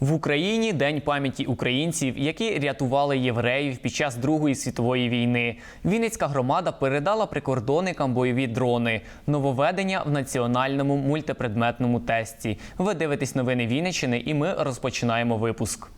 В Україні День пам'яті українців, які рятували євреїв під час Другої світової війни. Вінницька громада передала прикордонникам бойові дрони, нововведення в національному мультипредметному тесті. Ви дивитесь новини Вінниччини, і ми розпочинаємо випуск.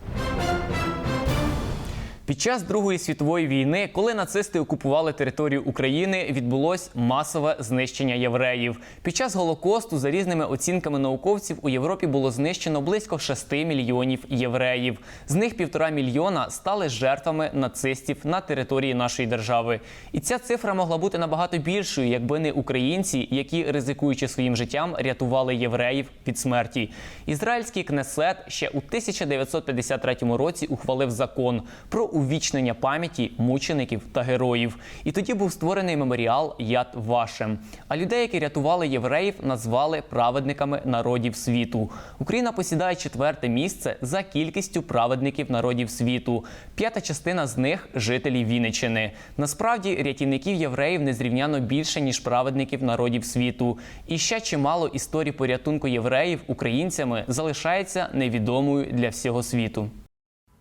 Під час Другої світової війни, коли нацисти окупували територію України, відбулось масове знищення євреїв. Під час голокосту, за різними оцінками науковців, у Європі було знищено близько 6 мільйонів євреїв. З них півтора мільйона стали жертвами нацистів на території нашої держави. І ця цифра могла бути набагато більшою, якби не українці, які, ризикуючи своїм життям, рятували євреїв від смерті. Ізраїльський кнесет ще у 1953 році ухвалив закон про увічнення пам'яті мучеників та героїв. І тоді був створений меморіал Яд Вашем. А людей, які рятували євреїв, назвали праведниками народів світу. Україна посідає четверте місце за кількістю праведників народів світу. П'ята частина з них жителі Вінниччини. Насправді рятівників євреїв незрівняно більше ніж праведників народів світу. І ще чимало історій порятунку євреїв українцями залишається невідомою для всього світу.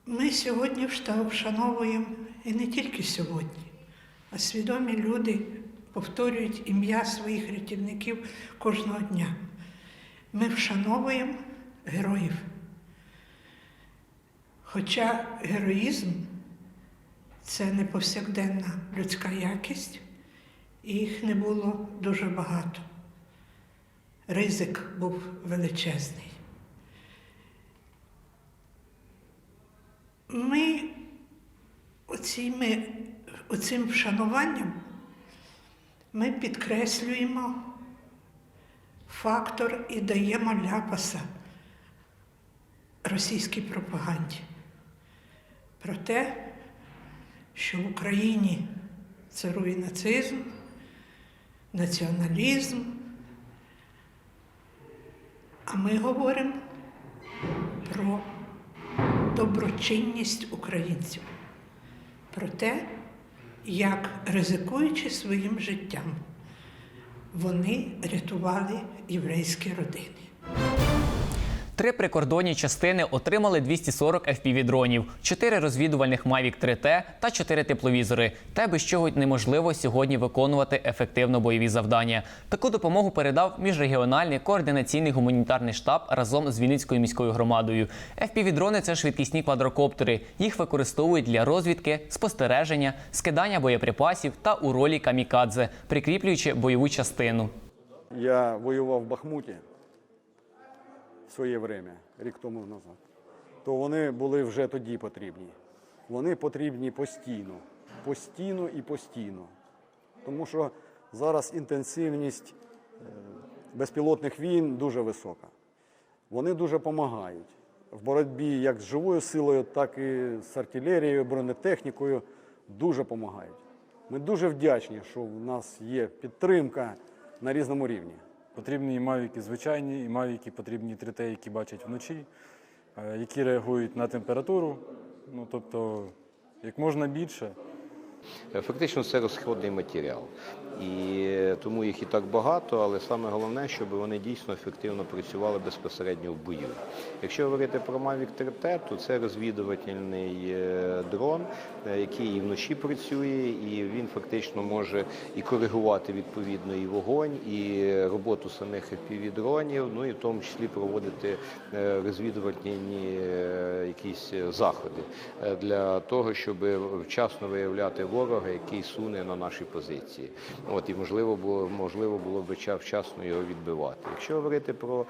Ми сьогодні вшановуємо і не тільки сьогодні, а свідомі люди повторюють ім'я своїх рятівників кожного дня. Ми вшановуємо героїв. Хоча героїзм це не повсякденна людська якість, і їх не було дуже багато. Ризик був величезний. Ми оціми, оцим вшануванням ми підкреслюємо фактор і даємо ляпаса російській пропаганді про те, що в Україні царує нацизм, націоналізм. А ми говоримо про доброчинність українців, про те, як ризикуючи своїм життям, вони рятували єврейські родини. Три прикордонні частини отримали 240 FPV-дронів, 4 розвідувальних Mavic 3T та 4 тепловізори. Те, без чого неможливо сьогодні виконувати ефективно бойові завдання. Таку допомогу передав міжрегіональний координаційний гуманітарний штаб разом з Вінницькою міською громадою. FPV-дрони – це швидкісні квадрокоптери. Їх використовують для розвідки, спостереження, скидання боєприпасів та у ролі камікадзе, прикріплюючи бойову частину. Я воював в Бахмуті своє время, рік тому назад. То вони були вже тоді потрібні. Вони потрібні постійно. Постійно і постійно. Тому що зараз інтенсивність е, безпілотних війн дуже висока. Вони дуже допомагають в боротьбі як з живою силою, так і з артилерією, бронетехнікою. Дуже допомагають. Ми дуже вдячні, що в нас є підтримка на різному рівні. Потрібні і мавіки звичайні, і мавіки потрібні 3T, які бачать вночі, е, які реагують на температуру. Ну, тобто, як можна більше. Фактично це розходний матеріал. І тому їх і так багато, але саме головне, щоб вони дійсно ефективно працювали безпосередньо в бою. Якщо говорити про Mavic 3T, то це розвідувальний е, дрон, е, який і вночі працює, і він фактично може і коригувати відповідно і вогонь, і роботу самих FPV-дронів, ну і в тому числі проводити е, розвідувальні якісь заходи для того, щоб вчасно виявляти ворога, який суне на наші позиції. От і можливо було можливо було б вчасно його відбивати. Якщо говорити про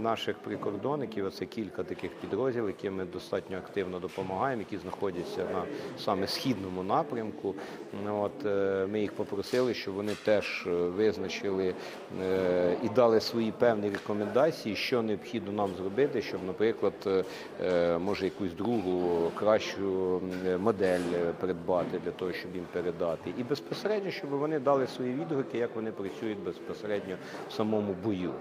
наших прикордонників, це кілька таких підрозділів, яким ми достатньо активно допомагаємо, які знаходяться на саме східному напрямку. От е, ми їх попросили, щоб вони теж е, визначили е, і дали свої певні рекомендації, що необхідно нам зробити, щоб, наприклад, може якусь другу кращу модель придбати для того, щоб їм передати, і безпосередньо, щоб вони дали свої відгуки, як вони працюють безпосередньо в самому бою.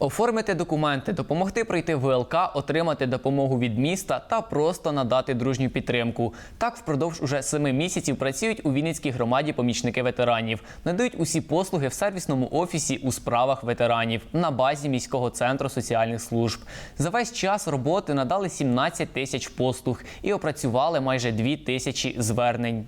Оформити документи, допомогти пройти ВЛК, отримати допомогу від міста та просто надати дружню підтримку. Так впродовж уже семи місяців працюють у Вінницькій громаді помічники ветеранів. Надають усі послуги в сервісному офісі у справах ветеранів на базі міського центру соціальних служб. За весь час роботи надали 17 тисяч послуг і опрацювали майже 2 тисячі звернень.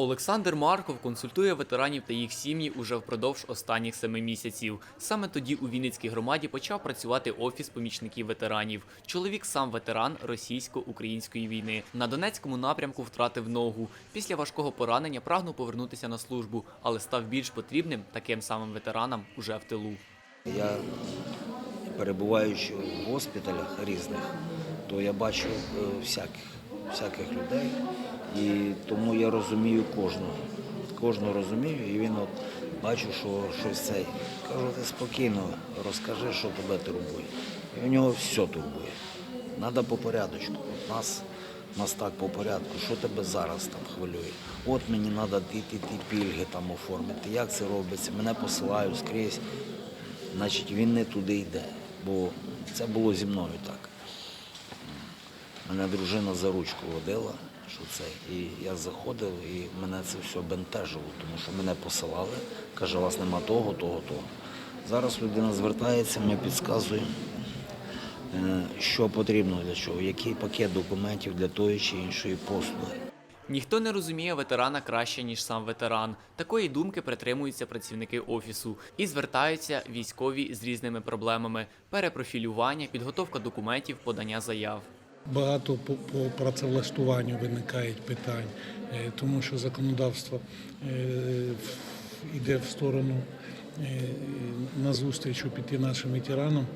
Олександр Марков консультує ветеранів та їх сім'ї уже впродовж останніх семи місяців. Саме тоді у Вінницькій громаді почав працювати офіс помічників ветеранів. Чоловік сам ветеран російсько-української війни. На Донецькому напрямку втратив ногу. Після важкого поранення прагнув повернутися на службу, але став більш потрібним таким самим ветеранам уже в тилу. Я перебуваючи в госпіталях різних, то я бачу е, всяких, всяких людей. І тому я розумію кожного. Кожного розумію, і він от бачу, що щось цей. Кажу, ти спокійно розкажи, що тебе турбує. І у нього все турбує. Треба по порядочку. От нас, нас так по порядку. Що тебе зараз там хвилює? От мені треба ті, ті, ті пільги там оформити. Як це робиться? Мене посилають скрізь. Значить, він не туди йде. Бо це було зі мною так. Мене дружина за ручку водила, що це. І я заходив, і мене це все бентежило, тому що мене посилали, каже, у вас нема того, того, того. Зараз людина звертається, ми підказуємо, е, що потрібно для чого, який пакет документів для тої чи іншої послуги. Ніхто не розуміє ветерана краще, ніж сам ветеран. Такої думки притримуються працівники офісу і звертаються військові з різними проблемами: перепрофілювання, підготовка документів, подання заяв. Багато по, по працевлаштуванню виникають питань, е, тому що законодавство е, йде в сторону назустріч у піти нашим ветеранам.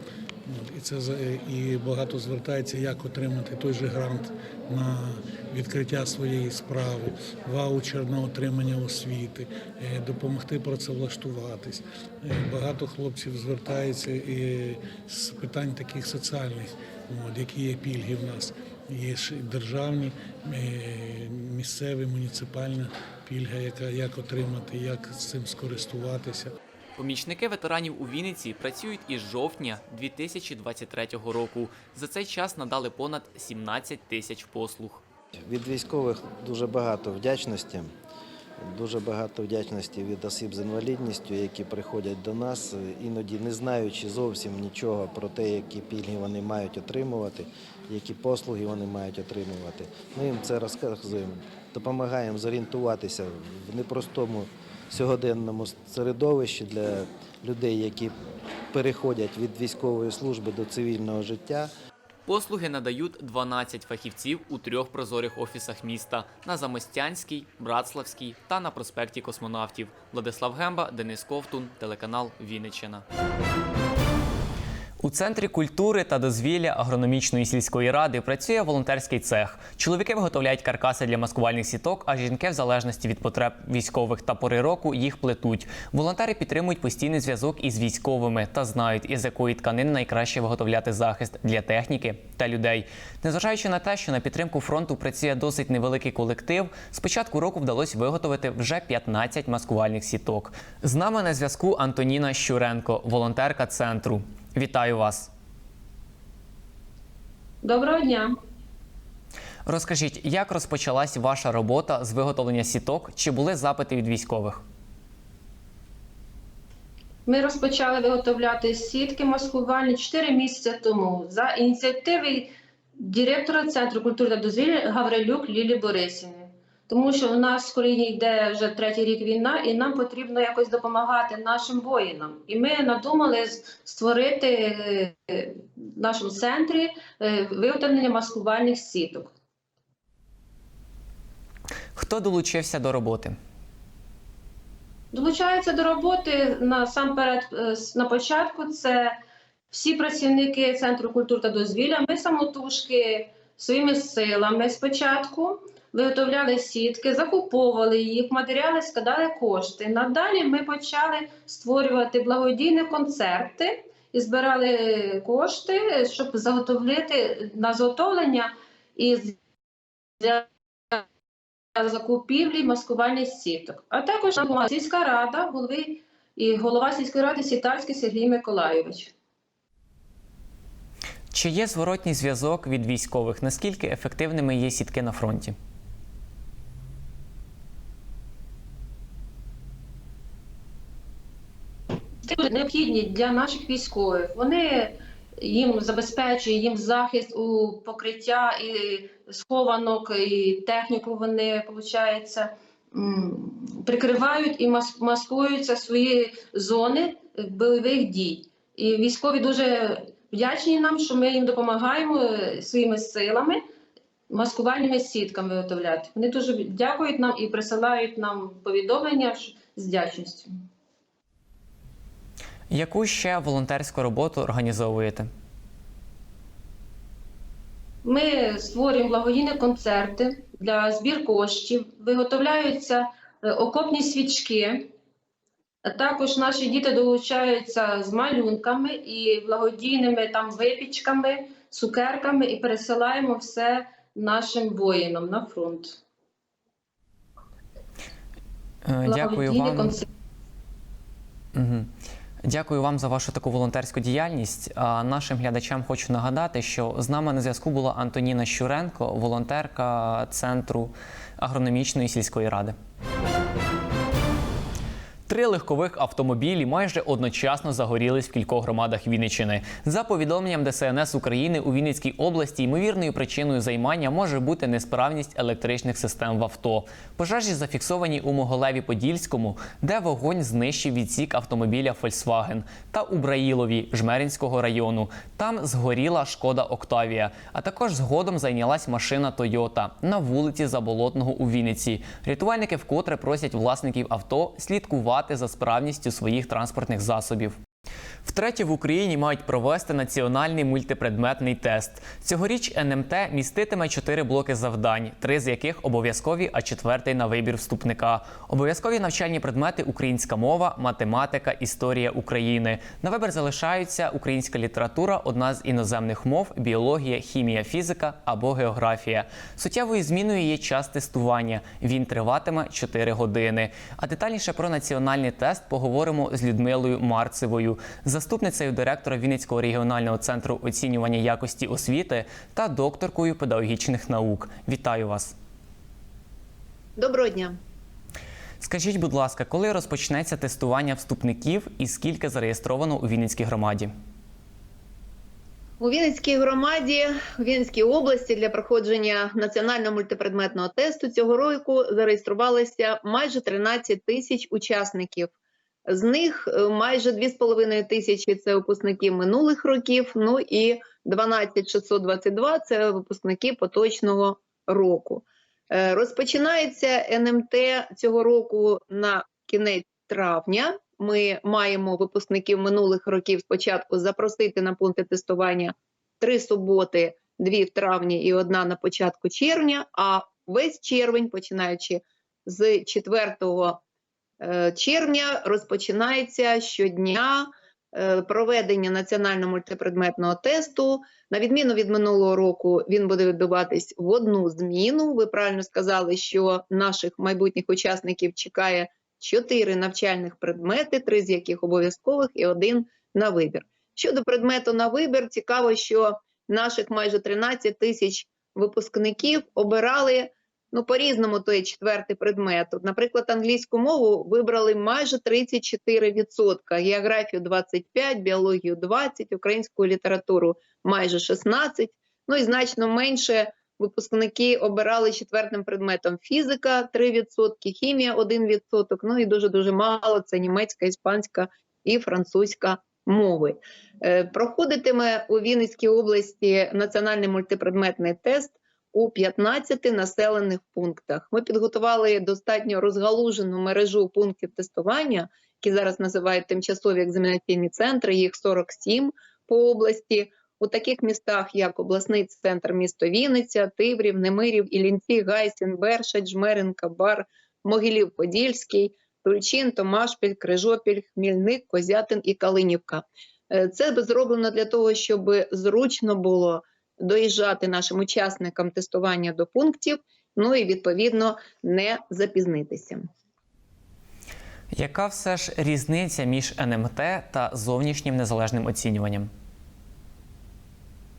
І це е, і багато звертається, як отримати той же грант на відкриття своєї справи, ваучер на отримання освіти, е, допомогти працевлаштуватись. Е, Багато хлопців звертається і з питань таких соціальних, які є пільги в нас. Є ж державні, е, місцеві, муніципальна пільга, яка як отримати, як з цим скористуватися. Помічники ветеранів у Вінниці працюють із жовтня 2023 року. За цей час надали понад 17 тисяч послуг. Від військових дуже багато вдячності. Дуже багато вдячності від осіб з інвалідністю, які приходять до нас, іноді не знаючи зовсім нічого про те, які пільги вони мають отримувати, які послуги вони мають отримувати. Ми їм це розказуємо, допомагаємо зорієнтуватися в непростому сьогоденному середовищі для людей, які переходять від військової служби до цивільного життя. Послуги надають 12 фахівців у трьох прозорих офісах міста на Замостянській, Братславській та на проспекті Космонавтів. Владислав Гемба, Денис Ковтун, телеканал Вінниччина. У центрі культури та дозвілля агрономічної сільської ради працює волонтерський цех. Чоловіки виготовляють каркаси для маскувальних сіток, а жінки, в залежності від потреб військових та пори року, їх плетуть. Волонтери підтримують постійний зв'язок із військовими та знають, із якої тканини найкраще виготовляти захист для техніки та людей. Незважаючи на те, що на підтримку фронту працює досить невеликий колектив, з початку року вдалося виготовити вже 15 маскувальних сіток. З нами на зв'язку Антоніна Щуренко, волонтерка центру. Вітаю вас. Доброго дня. Розкажіть, як розпочалась ваша робота з виготовлення сіток? Чи були запити від військових? Ми розпочали виготовляти сітки маскувальні 4 місяці тому за ініціативи директора Центру культури та дозвілля Гаврилюк Лілі Борисівни. Тому що в нас в країні йде вже третій рік війна, і нам потрібно якось допомагати нашим воїнам. І ми надумали створити е, в нашому центрі е, виготовлення маскувальних сіток. Хто долучився до роботи? Долучаються до роботи насамперед е, на початку. Це всі працівники Центру культури та дозвілля. Ми самотужки своїми силами спочатку виготовляли сітки, закуповували їх, матеріали складали кошти. Надалі ми почали створювати благодійні концерти і збирали кошти, щоб заготовити на заготовлення і для закупівлі маскувальних сіток. А також сільська рада, голови і голова сільської ради Сітальський Сергій Миколайович. Чи є зворотній зв'язок від військових? Наскільки ефективними є сітки на фронті? Це дуже необхідні для наших військових. Вони їм забезпечують їм захист у покриття і схованок, і техніку вони, виходить, прикривають і маскуються свої зони бойових дій. І військові дуже вдячні нам, що ми їм допомагаємо своїми силами маскувальними сітками виготовляти. Вони дуже дякують нам і присилають нам повідомлення з вдячністю. Яку ще волонтерську роботу організовуєте? Ми створюємо благодійні концерти для збір коштів, виготовляються е, окопні свічки. Також наші діти долучаються з малюнками і благодійними там випічками, цукерками і пересилаємо все нашим воїнам на фронт. Е, Дякую вам. концерти. Угу. Дякую вам за вашу таку волонтерську діяльність. А нашим глядачам хочу нагадати, що з нами на зв'язку була Антоніна Щуренко, волонтерка Центру агрономічної сільської ради. Три легкових автомобілі майже одночасно загорілись в кількох громадах Вінниччини. За повідомленням ДСНС України у Вінницькій області ймовірною причиною займання може бути несправність електричних систем в авто. Пожежі зафіксовані у Моголеві Подільському, де вогонь знищив відсік автомобіля Volkswagen, та у Браїлові Жмеринського району. Там згоріла шкода Октавія. А також згодом зайнялась машина Тойота на вулиці Заболотного у Вінниці. Рятувальники вкотре просять власників авто слідкувати за справністю своїх транспортних засобів. Втретє в Україні мають провести національний мультипредметний тест. Цьогоріч НМТ міститиме чотири блоки завдань, три з яких обов'язкові, а четвертий на вибір вступника. Обов'язкові навчальні предмети українська мова, математика, історія України. На вибір залишаються українська література, одна з іноземних мов, біологія, хімія, фізика або географія. Суттєвою зміною є час тестування. Він триватиме 4 години. А детальніше про національний тест поговоримо з Людмилою Марцевою, заступницею директора Вінницького регіонального центру оцінювання якості освіти та докторкою педагогічних наук. Вітаю вас! Доброго дня. Скажіть, будь ласка, коли розпочнеться тестування вступників і скільки зареєстровано у Вінницькій громаді? У Вінницькій громаді, у Вінницькій області для проходження національного мультипредметного тесту цього року зареєструвалося майже 13 тисяч учасників. З них е, майже 2,5 тисячі це випускники минулих років, ну і 12 622 – це випускники поточного року. Е, Розпочинається НМТ цього року на кінець травня. Ми маємо випускників минулих років спочатку запросити на пункти тестування три суботи, дві в травні і одна на початку червня. А весь червень, починаючи з 4 е, червня, розпочинається щодня е, проведення національного мультипредметного тесту. На відміну від минулого року, він буде відбуватись в одну зміну. Ви правильно сказали, що наших майбутніх учасників чекає чотири навчальних предмети, три з яких обов'язкових і один на вибір. Щодо предмету на вибір, цікаво, що наших майже 13 тисяч випускників обирали ну по-різному той четвертий предмет. От, Наприклад, англійську мову вибрали майже 34%, географію 25%, біологію 20%, українську літературу майже 16%, ну і значно менше випускники обирали четвертим предметом фізика 3%, хімія 1%, ну і дуже-дуже мало це німецька, іспанська і французька мови. Е, Проходитиме у Вінницькій області національний мультипредметний тест у 15 населених пунктах. Ми підготували достатньо розгалужену мережу пунктів тестування, які зараз називають тимчасові екзаменаційні центри, їх 47 по області. У таких містах, як обласний центр місто Вінниця, Тиврів, Немирів, Іллінці, Гайсін, Бершадь, Жмеринка, Бар, Могилів-Подільський, Тульчин, Томашпіль, Крижопіль, Хмільник, Козятин і Калинівка. Е, Це зроблено для того, щоб зручно було доїжджати нашим учасникам тестування до пунктів, ну і відповідно не запізнитися. Яка все ж різниця між НМТ та зовнішнім незалежним оцінюванням?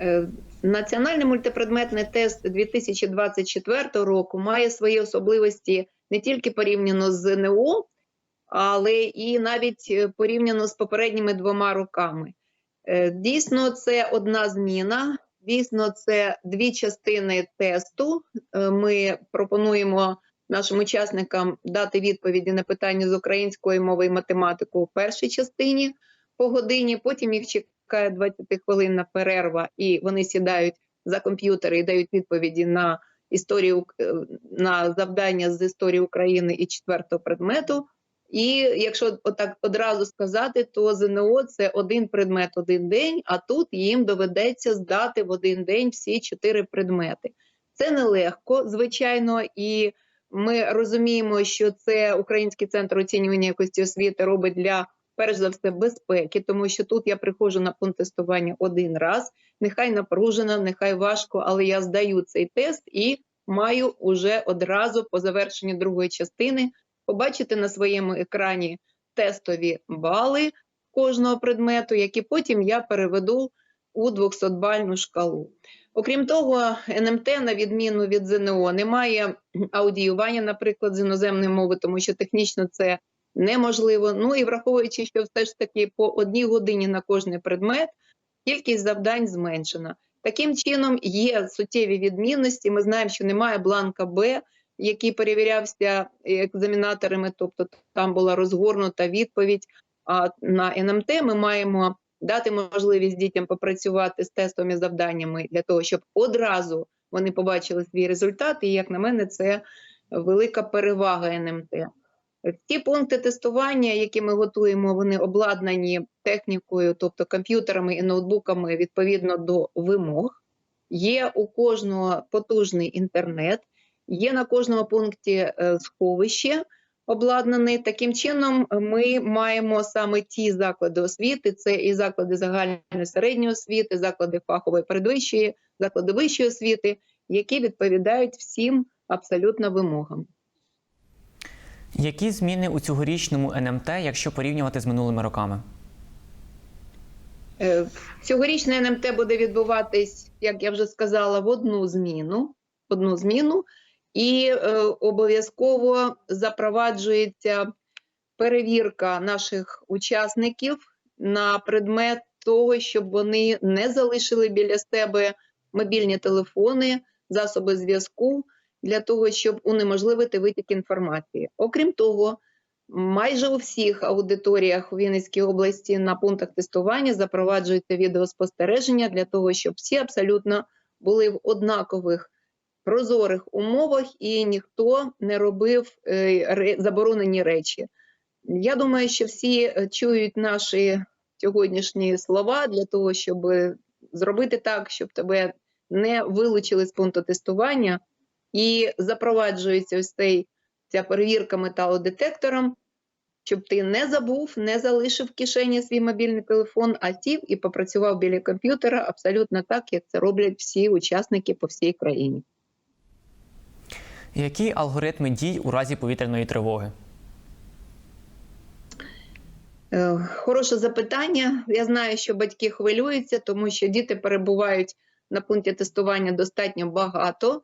Е, Національний мультипредметний тест 2024 року має свої особливості не тільки порівняно з ЗНО, але і навіть е, порівняно з попередніми двома роками. Е, Дійсно, це одна зміна. Дійсно, це дві частини тесту. Е, Ми пропонуємо нашим учасникам дати відповіді на питання з української мови і математику у першій частині по годині. Потім їх чекає 20 хвилинна перерва, і вони сідають за комп'ютери і дають відповіді на історію е, на завдання з історії України і четвертого предмету. І якщо отак одразу сказати, то ЗНО це один предмет один день, а тут їм доведеться здати в один день всі чотири предмети. Це нелегко, звичайно, і ми розуміємо, що це Український центр оцінювання якості освіти робить для перш за все безпеки, тому що тут я приходжу на пункт тестування один раз. Нехай напружено, нехай важко, але я здаю цей тест і маю уже одразу по завершенні другої частини побачити на своєму екрані тестові бали кожного предмету, які потім я переведу у 200-бальну шкалу. Окрім того, НМТ, на відміну від ЗНО, не має аудіювання, наприклад, з іноземної мови, тому що технічно це неможливо. Ну і враховуючи, що все ж таки по одній годині на кожний предмет, кількість завдань зменшена. Таким чином, є суттєві відмінності. Ми знаємо, що немає бланка Б, який перевірявся екзамінаторами, тобто там була розгорнута відповідь. А на НМТ ми маємо дати можливість дітям попрацювати з тестовими завданнями для того, щоб одразу вони побачили свій результат. І, як на мене, це велика перевага НМТ. Ті пункти тестування, які ми готуємо, вони обладнані технікою, тобто комп'ютерами і ноутбуками відповідно до вимог. Є у кожного потужний інтернет, є на кожному пункті е, сховище обладнаний. Таким чином, ми маємо саме ті заклади освіти: це і заклади загальної середньої освіти, заклади фахової передвищої, заклади вищої освіти, які відповідають всім абсолютно вимогам. Які зміни у цьогорічному НМТ, якщо порівнювати з минулими роками? Е, Цьогорічне НМТ буде відбуватись, як я вже сказала, в одну зміну, одну зміну, і е, обов'язково запроваджується перевірка наших учасників на предмет того, щоб вони не залишили біля себе мобільні телефони, засоби зв'язку для того, щоб унеможливити витік інформації. Окрім того, майже у всіх аудиторіях у Вінницькій області на пунктах тестування запроваджується відеоспостереження для того, щоб всі абсолютно були в однакових прозорих умовах і ніхто не робив е, заборонені речі. Я думаю, що всі е, чують наші сьогоднішні слова для того, щоб зробити так, щоб тебе не вилучили з пункту тестування, і запроваджується ось цей, ця перевірка металодетектором, щоб ти не забув, не залишив в кишені свій мобільний телефон, а сів і попрацював біля комп'ютера абсолютно так, як це роблять всі учасники по всій країні. Які алгоритми дій у разі повітряної тривоги? Е, Хороше запитання. Я знаю, що батьки хвилюються, тому що діти перебувають на пункті тестування достатньо багато.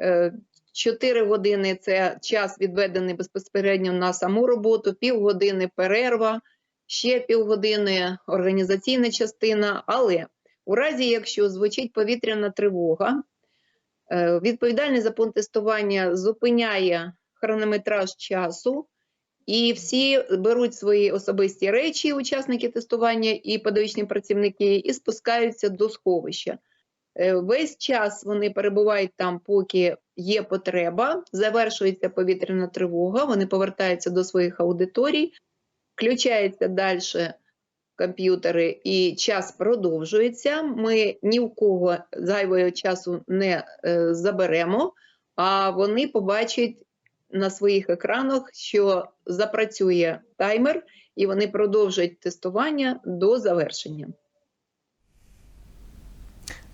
Е, Чотири години це час відведений безпосередньо на саму роботу, півгодини перерва, ще півгодини організаційна частина. Але у разі, якщо звучить повітряна тривога, відповідальний за пункт тестування зупиняє хронометраж часу, і всі беруть свої особисті речі, учасники тестування і педагогічні працівники, і спускаються до сховища. Е, Весь час вони перебувають там, поки є потреба, завершується повітряна тривога, вони повертаються до своїх аудиторій, включаються далі комп'ютери, і час продовжується. Ми ні в кого зайвого часу не е, заберемо, а вони побачать на своїх екранах, що запрацює таймер, і вони продовжують тестування до завершення.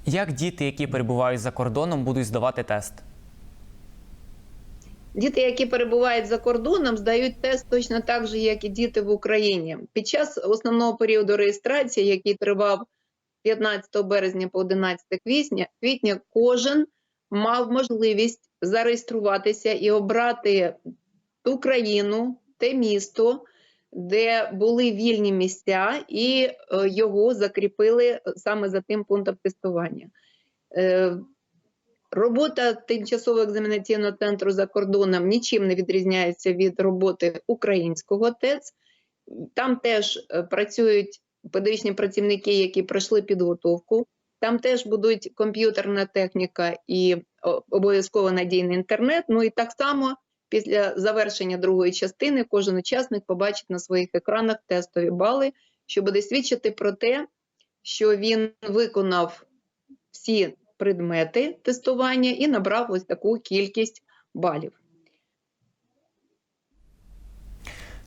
Як діти, які перебувають за кордоном, будуть здавати тест? Діти, які перебувають за кордоном, здають тест точно так же, як і діти в Україні. Під час основного періоду реєстрації, який тривав 15 березня по 11 квітня, квітня кожен мав можливість зареєструватися і обрати ту країну, те місто, де були вільні місця, і е, його закріпили саме за тим пунктом тестування. Робота тимчасового екзаменаційного центру за кордоном нічим не відрізняється від роботи українського ТЕЦ. Там теж е, працюють педагогічні працівники, які пройшли підготовку. Там теж будуть комп'ютерна техніка і обов'язково надійний інтернет. Ну і так само після завершення другої частини кожен учасник побачить на своїх екранах тестові бали, що буде свідчити про те, що він виконав всі предмети тестування і набрав ось таку кількість балів.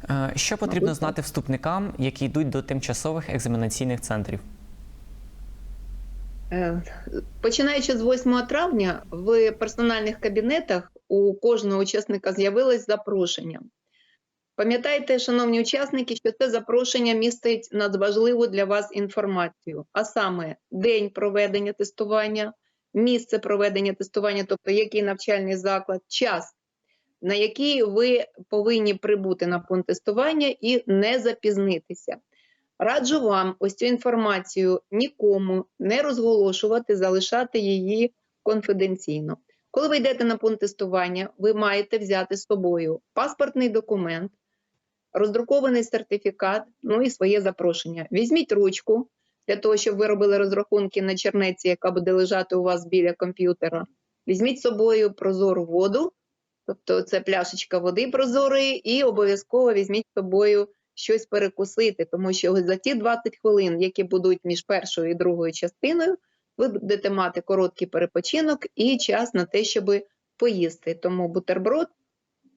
Е, Що потрібно знати вступникам, які йдуть до тимчасових екзаменаційних центрів? Е, Починаючи з 8 травня, в персональних кабінетах у кожного учасника з'явилось запрошення. Пам'ятайте, шановні учасники, що це запрошення містить надважливу для вас інформацію, а саме день проведення тестування, місце проведення тестування, тобто який навчальний заклад, час, на який ви повинні прибути на пункт тестування і не запізнитися. Раджу вам ось цю інформацію нікому не розголошувати, залишати її конфіденційно. Коли ви йдете на пункт тестування, ви маєте взяти з собою паспортний документ, роздрукований сертифікат, ну і своє запрошення. Візьміть ручку для того, щоб ви робили розрахунки на чернеці, яка буде лежати у вас біля комп'ютера. Візьміть з собою прозору воду, тобто це пляшечка води прозорої, і обов'язково візьміть з собою щось перекусити, тому що за ті 20 хвилин, які будуть між першою і другою частиною, ви будете мати короткий перепочинок і час на те, щоб поїсти. Тому бутерброд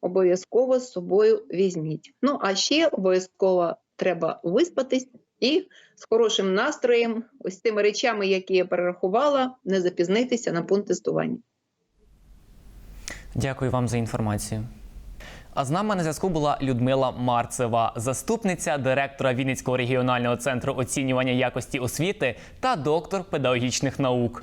обов'язково з собою візьміть. Ну а ще обов'язково треба виспатись і з хорошим настроєм, ось тими речами, які я перерахувала, не запізнитися на пункт тестування. Дякую вам за інформацію. А з нами на зв'язку була Людмила Марцева, заступниця директора Вінницького регіонального центру оцінювання якості освіти та доктор педагогічних наук.